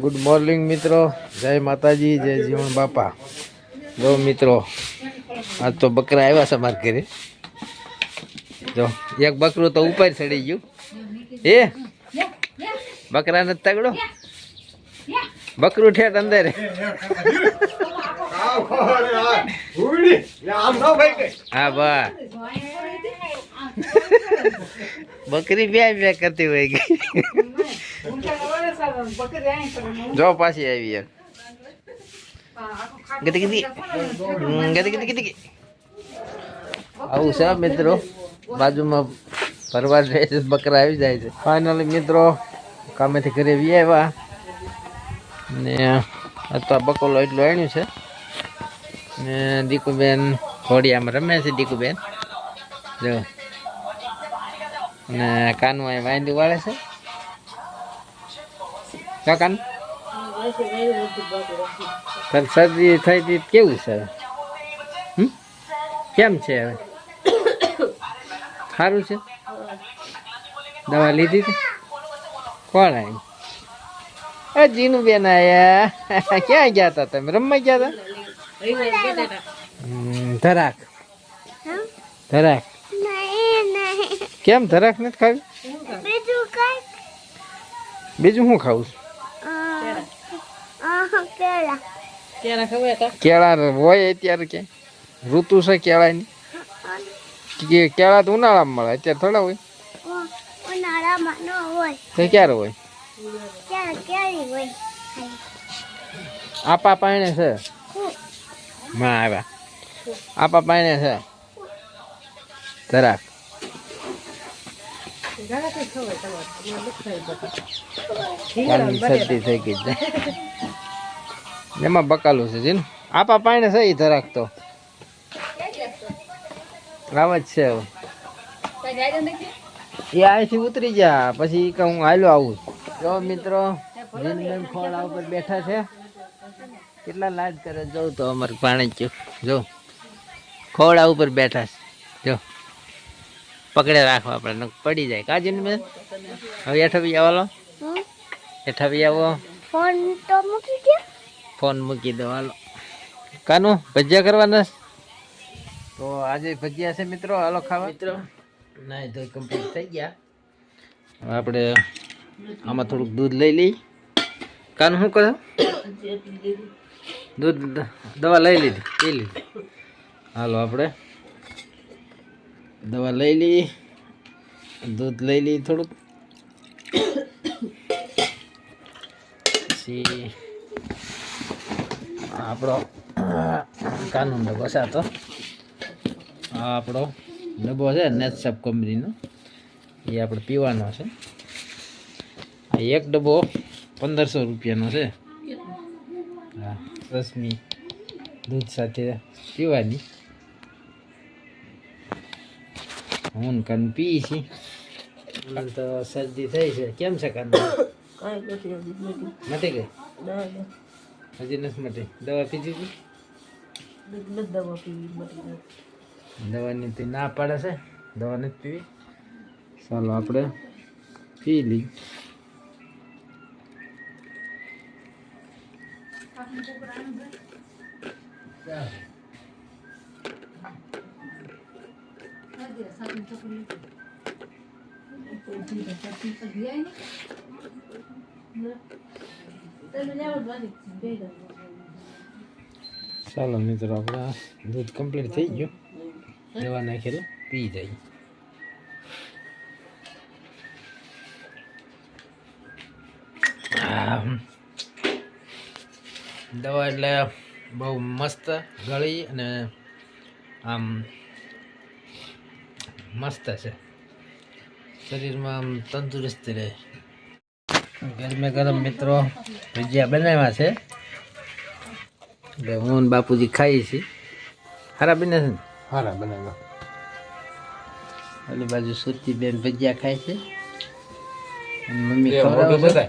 Good morning મિત્રો. જય માતાજી, જય જીવન બાપા. જો, મિત્રો આ તો બકરા આવ્યા છે મારા ઘરે. જો, એક બકરું તો ઉપર ચડી ગયું. એ, બકરાને તગડો. બકરું ઠેઠ અંદર. હા, બા. બકરી બે બે કરતી હોય. ગઈ જો પાછી આવી યાર ગતિ ગતિ. ગતિ ગતિ ગતિ. આવું છે મિત્રો. બાજુમાં ફરવા જાય છે બકરા આવી જાય છે. ફાઇનલી મિત્રો કામેથી ઘરે વી આવ્યા. ને અથવા બકોલો એટલું આણ્યું છે. ને દીકુબેન ઘોડિયામાં રમે છે દીકુબેન. જો. ને કાનમાં અહીં વાંદી વાળે છે. કા કાન? તાર શરદી થઈ હતી કેવું છે? કેમ છે હવે? સારું છે? દવા લીધી હતી? કોણ આવી એ જીનું બેન આયા. ક્યાં ગયા હતા તમે? રમવા ગયા હતા ધરાક. ધરાક. કેમ ધરાક નથી ખાવી? બીજું શું ખાવું કેળા હોય અત્યારે કે. ઋતુ છે કેળાની. કે કેળા તો ઉનાળામાં મળે અત્યારે થોડા હોય. ઉનાળામાં ન હોય તો ક્યારે હોય? ક્યારે ક્યારે હોય આપા પાણે છે. માં આવ્યા. આપા પાણે છે. કાલની થઈ ગઈ એમાં બકાલું છે જીન. આપા પાણી છે એ ધરાક તો. આવ જ છે એ અહીંથી ઉતરી ગયા પછી કે હું હાલો આવું. જો મિત્રો જીનબેન ખોળા ઉપર બેઠા છે. કેટલા લાજ કરે જોઉં તો અમારે પાણી જ જો. ખોળા ઉપર બેઠા છે. જો. પકડે રાખવા આપણે પડી જાય. કાજીન બેન હવે હેઠા બી આવો? હેઠા બી આવો. ફોન તો મૂકી દે ફોન મૂકી દો હાલો. કાનું ભજીયા કરવાના તો આજે ભજીયા છે મિત્રો હાલો ખાવા. મિત્રો ના તો કમ્પ્લીટ થઈ ગયા. આપણે આમાં થોડુંક દૂધ લઈ લઈ. કાનું શું કરો દૂધ દવા લઈ લીધી પી લીધી. હાલો આપણે દવા લઈ લઈ દૂધ લઈ લઈ થોડુંક. પછી આપણો કાનૂન ડબ્બો છે આ તો. આ આપણો ડબ્બો છે નેટસપ કંપનીનો. એ આપણે પીવાનો છે. આ એક ડબ્બો પંદરસો રૂપિયાનો છે. હા રસમી દૂધ સાથે પીવાની. હું કાન પી છી તો શરદી થઈ છે. કેમ છે કાન નથી ગઈ? હજી નથી મટી. દવા પીધી હતી દવાની તો ના પાડે છે? દવા નથી પીવી? ચાલો આપણે પી લઈ ચાલો મિત્રો, આપણે દૂધ કમ્પ્લીટ થઈ ગયું. દવા નાખેલું, પી જાય. દવા એટલે બહુ મસ્ત ગળી અને આમ મસ્ત છે. શરીરમાં આમ તંદુરસ્તી રહે. ગરમે ગરમ મિત્રો ભજીયા બનાવ્યા છે. એટલે હું બાપુજી ખાઈએ છીએ. હારા બને છે હારા બનાવ્યા ઓલી બાજુ સુરતી બેન ભજીયા ખાય છે. મમ્મી ખવડાવે છે.